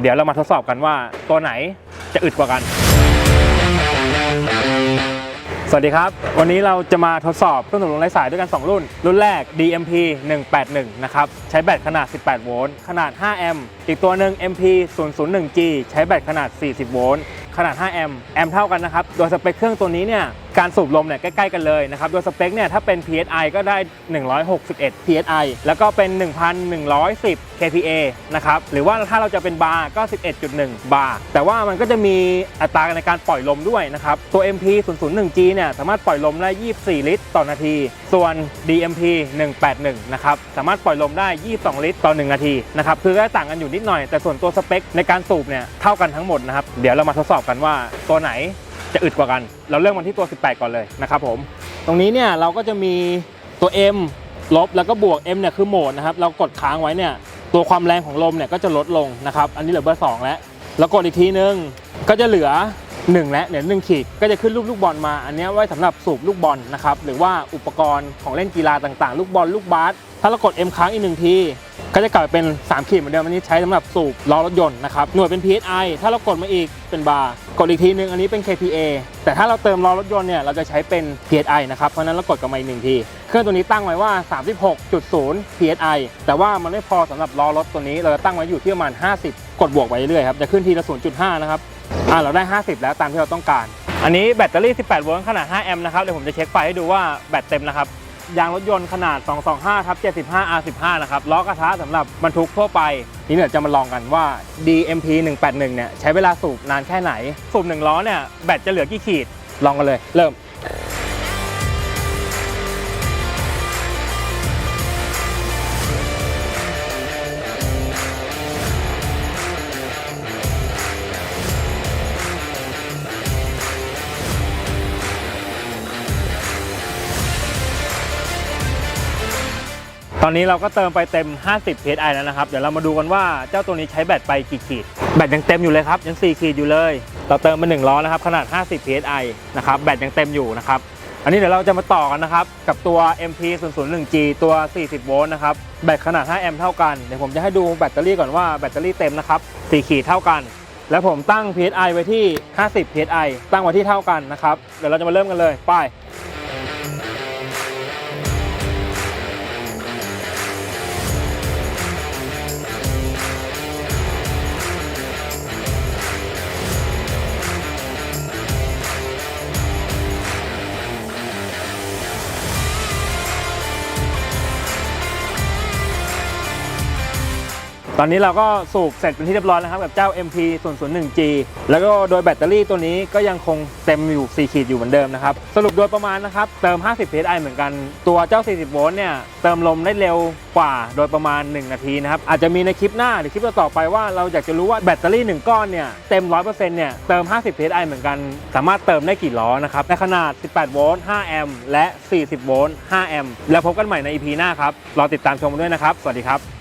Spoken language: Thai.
เดี๋ยวเรามาทดสอบกันว่าตัวไหนจะอึดกว่ากัน สวัสดีครับ วันนี้เราจะมาทดสอบเครื่องดูดลมไร้สายด้วยกัน 2 รุ่น รุ่นแรก DMP 181 นะครับ ใช้แบตขนาด 18 โวลต์ ขนาด 5 แอมป์ อีกตัวหนึ่ง MP 001G ใช้แบตขนาด 40 โวลต์ ขนาด 5 แอมป์ แอมป์เท่ากันนะครับ โดยสเปคเครื่องตัวนี้เนี่ย การสูบลมเนี่ยใกล้ๆกันเลยนะครับ โดยสเปคเนี่ยถ้าเป็น PSI ก็ได้ 161 PSI แล้วก็เป็น 1,110 kPa นะครับ หรือว่าถ้าเราจะเป็นบาร์ก็ 11.1 บาร์ แต่ว่ามันก็จะมีอัตราในการปล่อยลมด้วยนะครับ ตัว MP 001G เนี่ยสามารถปล่อยลมได้ 24 ลิตร ต่อนาที ส่วน DMP 181 นะครับ สามารถปล่อยลมได้ 22 ลิตร ต่อ 1 นาทีนะครับ คือก็ต่างกันอยู่นิดหน่อย แต่ส่วนตัวสเปคในการสูบเนี่ยเท่ากันทั้งหมดนะครับ เดี๋ยวเรามาทดสอบกันว่าตัวไหน จะอึดกว่ากัน เราเริ่มกันที่ตัว 18 ก่อนเลยนะครับผม ตรงนี้เนี่ยเราก็จะมีตัว M ลบแล้วก็บวก M เนี่ยคือโหมดนะครับ เรากดค้างไว้เนี่ยตัวความแรงของลมเนี่ยก็จะลดลงนะครับ อันนี้เหลือเบอร์2แล้ว แล้วกดอีกทีนึงก็จะเหลือ 1 แล้วเนี่ยหนึ่งขีด ก็จะขึ้นรูปลูกบอลมา อันนี้ไว้สำหรับสูบลูกบอลนะครับ หรือว่าอุปกรณ์ของเล่นกีฬาต่างๆ ลูกบอลลูกบาสถ้าเรากด M ค้างอีกหนึ่งที ก็จะกลายเป็น 3 ขีดเหมือนเดิมอันนี้ใช้สำหรับสูบล้อรถยนต์นะครับหน่วยเป็น PSI ถ้าเรากดมาอีกเป็นบาร์กดอีกทีนึงอันนี้เป็น KPA แต่ถ้าเราเติมล้อรถยนต์เนี่ยเราจะใช้เป็น PSI นะครับเพราะฉะนั้นเรากดกลับมาอีกหนึ่งทีเครื่องตัวนี้ตั้งไว้ว่า 36.0 PSI แต่ว่ามันไม่พอสำหรับล้อรถตัวนี้เราจะตั้งไว้อยู่ที่ประมาณ 50 กดบวกไปเรื่อยๆครับจะขึ้นทีละ 0.5 นะครับอ่าเราได้ 50 แล้วตามที่เราต้องการ อันนี้แบตเตอรี่ 18 โวลต์ขนาด 5 แอมป์นะครับเดี๋ยวผมจะเช็คไฟให้ดูว่าแบตเต็มนะครับ ยางรถยนต์ขนาด 225ทับ75 R15 นะครับล้อกระทะสำหรับบรรทุกทั่วไป นี่เดี๋ยจะมาลองกันว่า DMP 181เนี่ยใช้เวลาสูบนานแค่ไหน สูบ1ล้อเนี่ยแบตจะเหลือกี่ขีด ลองกันเลย เริ่ม อนนี้เราก็เติมไปเต็ม 50 psi แล้วนะครับ เดี๋ยวเรามาดูกันว่าเจ้าตัวนี้ใช้แบตไปกี่ขีด แบตยังเต็มอยู่เลยครับ ยัง 4 ขีดอยู่เลย เราเติมมา1ล้อนะครับ ขนาด 50 psi นะครับ แบตยังเต็มอยู่นะครับ อันนี้เดี๋ยวเราจะมาต่อกันนะครับ กับตัว MP 0 0 1 G ตัว 40 โวลต์นะครับ แบตขนาด 5 แอมป์เท่ากัน เดี๋ยวผมจะให้ดูแบตเตอรี่ก่อนว่าแบตเตอรี่เต็มนะครับ 4 ขีดเท่ากัน แล้วผมตั้ง psi ไว้ที่ 50 psi ตั้งไว้ที่เท่ากันนะครับ เดี๋ยวเราจะมาเริ่มกันเลย ไป ตอนนี้เราก็สูบเสร็จเป็นที่เรียบร้อยแล้วครับกับเจ้า MP 0 0 1 G แล้วก็โดยแบตเตอรี่ตัวนี้ก็ยังคงเต็มอยู่ 4 ขีดอยู่เหมือนเดิมนะครับ สรุปโดยประมาณนะครับ เติม 50 psi เหมือนกัน ตัวเจ้า 40 โวลต์เนี่ย เติมลมได้เร็วกว่าโดยประมาณ 1 นาทีนะครับ อาจจะมีในคลิปหน้าหรือคลิปต่อไปว่าเราอยากจะรู้ว่าแบตเตอรี่ 1 ก้อนเนี่ยเต็ม 100%เนี่ยเติม 50 psi เหมือนกัน สามารถเติมได้กี่ล้อนะครับในขนาด 18 โวลต์ 5 แอมป์และ 40 โวลต์ 5 แอมป์แล้วพบกันใหม่ใน EP หน้าครับรอติดตามชมด้วยนะครับสวัสดีครับ